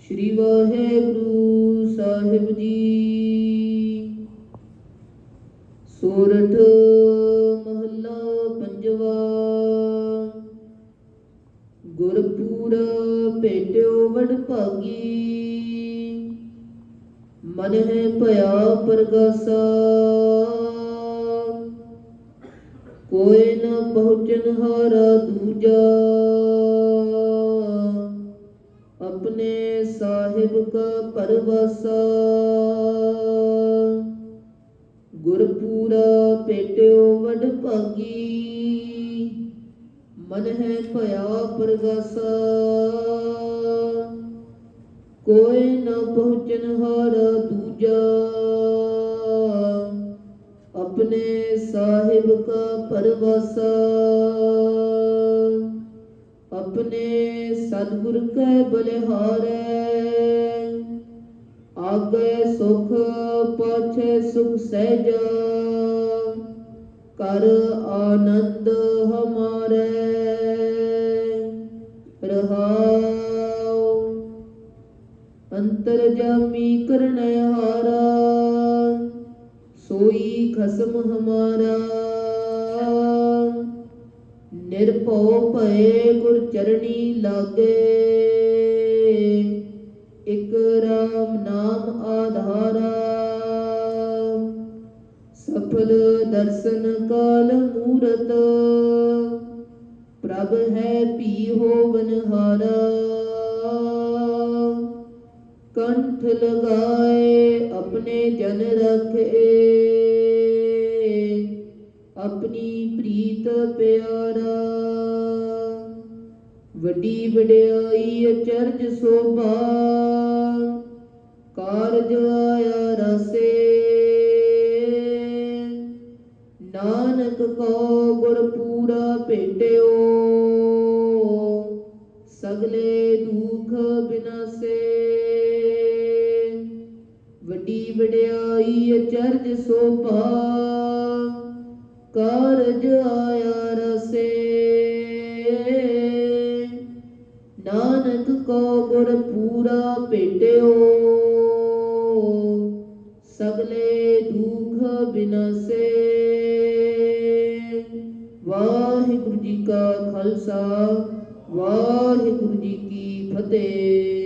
ਸ਼੍ਰੀ ਵਾਹਿਗੁਰੂ ਸਾਹਿਬ ਜੀ। ਸੋਰਠ ਮਹੱਲਾ ਪੰਜਵਾ। ਗੁਰਪੂਰ ਭੇਟਿਓ ਵਡ ਭਾਗੀ। ਮਨ ਹੈ ਭਇਆ ਪਰਗਾਸਾ। ਕੋਈ ਨਾ ਪਹੁੰਚਨ ਹਾਰਾ ਦੂਜਾ। ਆਪਣੇ ਸਾਹਿਬ ਕਾ ਪਰਵਾਸਾ। ਗੁਰਪੂਰਾ ਪੇਟਿਓ ਵਡ ਭਾਗੀ। ਮਨ ਹੈ ਭਇਆ ਪਰਗਾਸਾ। ਕੋਈ ਨਾ ਪਹੁੰਚਨ ਹਾਰਾ ਦੂਜਾ। ਆਪਣੇ ਸਾਹਿਬ ਕਾ ਪਰਵਾਸਾ। ਆਪਣੇ ਸਤਿਗੁਰ ਕੈ ਬਲਿਹਾਰੈ। ਆਗੇ ਸੁਖ, ਪਾਛੈ ਸੁਖ ਸਹਿਜਾ। ਕਰ ਆਨੰਦ ਹਮਾਰੇ। ਰਹਾਉ ਅੰਤਰ ਜਾਮੀ ਕਰਨੈ ਸੋਈ ਖਸਮ ਹਮਾਰਾ। ਨਿਰਭਉ ਭਏ ਗੁਰ ਚਰਣੀ ਲਾਗੇ। ਇਕ ਰਾਮ ਨਾਮ ਆਧਾਰਾ। ਸਫਲ ਦਰਸ਼ਨ ਕਾਲ ਮੂਰਤ। ਪ੍ਰਭ ਹੈ ਪੀ ਹੋਵਨ ਹਾਰਾ ਕੰਠ ਲਗਾਏ, ਆਪਣੇ ਜਨ ਰਖੇ। ਆਪਣੀ ਪ੍ਰੀਤ ਪਿਆਰਾ। ਵੱਡੀ ਵਡਿਆਈ ਅਚਰਜ ਸੋਭਾ। ਕਾਰਜ ਆਇਆ ਰਸੇ। ਨਾਨਕ ਕੋ ਗੁਰ ਪੂਰਾ ਭੇਟਿਓ। ਸਗਲੇ ਦੁਖ ਬਿਨਾਸੇ। ਵੱਡੀ ਵਡਿਆਈ ਅਚਰਜ ਸੋਭਾ। ਕਾਰਜ ਆਇਆ ਰਸੇ। ਨਾਨਕ ਕੋ ਗੁਰ ਪੂਰਾ ਭੇਟਿਓ, ਸਗਲੇ ਦੁਖ ਬਿਨਾਸੇ। ਵਾਹਿਗੁਰੂ ਜੀ ਕਾ ਖਾਲਸਾ, ਵਾਹਿਗੁਰੂ ਜੀ ਕੀ ਫਤਿਹ।